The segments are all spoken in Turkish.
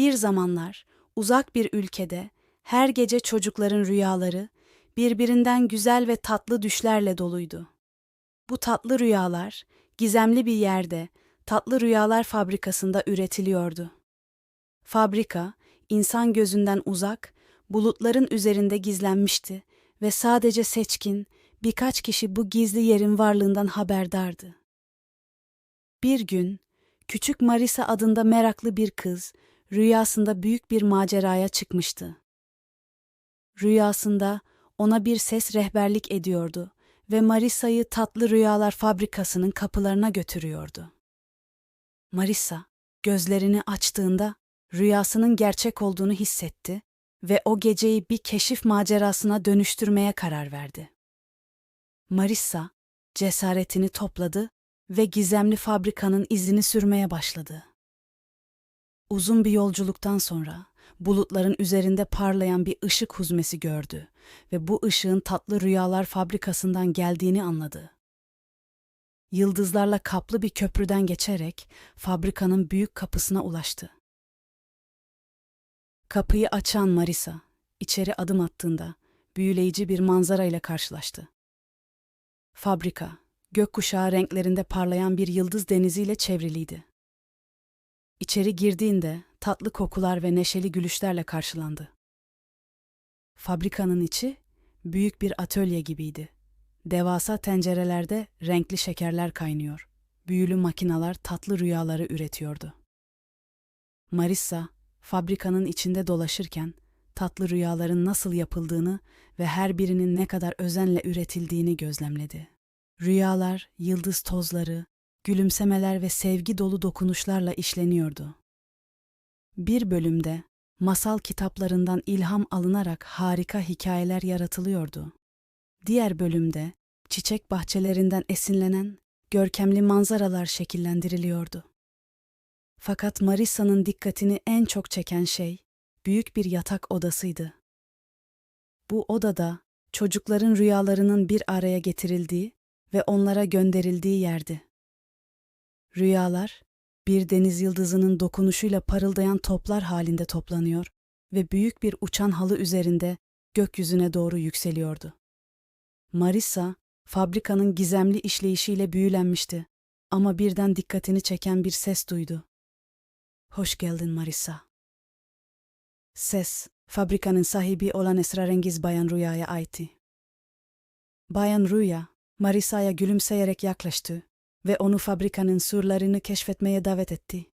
Bir zamanlar uzak bir ülkede her gece çocukların rüyaları birbirinden güzel ve tatlı düşlerle doluydu. Bu tatlı rüyalar gizemli bir yerde, tatlı rüyalar fabrikasında üretiliyordu. Fabrika, insan gözünden uzak, bulutların üzerinde gizlenmişti ve sadece seçkin, birkaç kişi bu gizli yerin varlığından haberdardı. Bir gün, küçük Marisa adında meraklı bir kız, rüyasında büyük bir maceraya çıkmıştı. Rüyasında ona bir ses rehberlik ediyordu ve Marisa'yı tatlı rüyalar fabrikasının kapılarına götürüyordu. Marisa gözlerini açtığında rüyasının gerçek olduğunu hissetti ve o geceyi bir keşif macerasına dönüştürmeye karar verdi. Marissa cesaretini topladı ve gizemli fabrikanın izini sürmeye başladı. Uzun bir yolculuktan sonra bulutların üzerinde parlayan bir ışık huzmesi gördü ve bu ışığın tatlı rüyalar fabrikasından geldiğini anladı. Yıldızlarla kaplı bir köprüden geçerek fabrikanın büyük kapısına ulaştı. Kapıyı açan Marisa, içeri adım attığında büyüleyici bir manzara ile karşılaştı. Fabrika, gökkuşağı renklerinde parlayan bir yıldız deniziyle çevriliydi. İçeri girdiğinde tatlı kokular ve neşeli gülüşlerle karşılandı. Fabrikanın içi büyük bir atölye gibiydi. Devasa tencerelerde renkli şekerler kaynıyor. Büyülü makinalar tatlı rüyaları üretiyordu. Marissa, fabrikanın içinde dolaşırken tatlı rüyaların nasıl yapıldığını ve her birinin ne kadar özenle üretildiğini gözlemledi. Rüyalar, yıldız tozları, gülümsemeler ve sevgi dolu dokunuşlarla işleniyordu. Bir bölümde masal kitaplarından ilham alınarak harika hikayeler yaratılıyordu. Diğer bölümde çiçek bahçelerinden esinlenen görkemli manzaralar şekillendiriliyordu. Fakat Marissa'nın dikkatini en çok çeken şey büyük bir yatak odasıydı. Bu odada çocukların rüyalarının bir araya getirildiği ve onlara gönderildiği yerdi. Rüyalar, bir deniz yıldızının dokunuşuyla parıldayan toplar halinde toplanıyor ve büyük bir uçan halı üzerinde gökyüzüne doğru yükseliyordu. Marissa, fabrikanın gizemli işleyişiyle büyülenmişti ama birden dikkatini çeken bir ses duydu. Hoş geldin Marissa. Ses, fabrikanın sahibi olan esrarengiz Bayan Rüya'ya aitti. Bayan Rüya, Marissa'ya gülümseyerek yaklaştı ve onu fabrikanın surlarını keşfetmeye davet etti.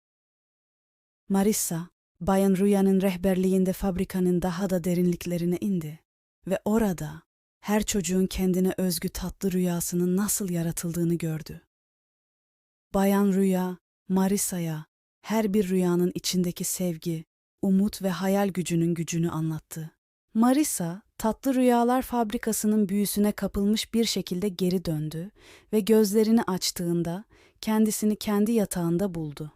Marissa, Bayan Rüya'nın rehberliğinde fabrikanın daha da derinliklerine indi ve orada her çocuğun kendine özgü tatlı rüyasının nasıl yaratıldığını gördü. Bayan Rüya, Marissa'ya her bir rüyanın içindeki sevgi, umut ve hayal gücünün gücünü anlattı. Marissa, tatlı rüyalar fabrikasının büyüsüne kapılmış bir şekilde geri döndü ve gözlerini açtığında kendisini kendi yatağında buldu.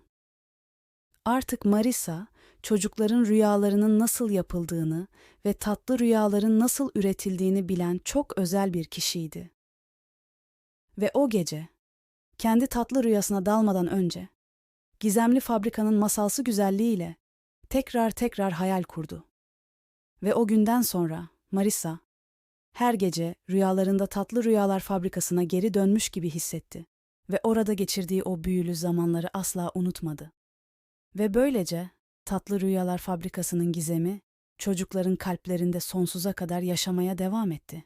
Artık Marissa, çocukların rüyalarının nasıl yapıldığını ve tatlı rüyaların nasıl üretildiğini bilen çok özel bir kişiydi. Ve o gece, kendi tatlı rüyasına dalmadan önce, gizemli fabrikanın masalsı güzelliğiyle tekrar tekrar hayal kurdu. Ve o günden sonra Marissa her gece rüyalarında tatlı rüyalar fabrikasına geri dönmüş gibi hissetti ve orada geçirdiği o büyülü zamanları asla unutmadı. Ve böylece tatlı rüyalar fabrikasının gizemi çocukların kalplerinde sonsuza kadar yaşamaya devam etti.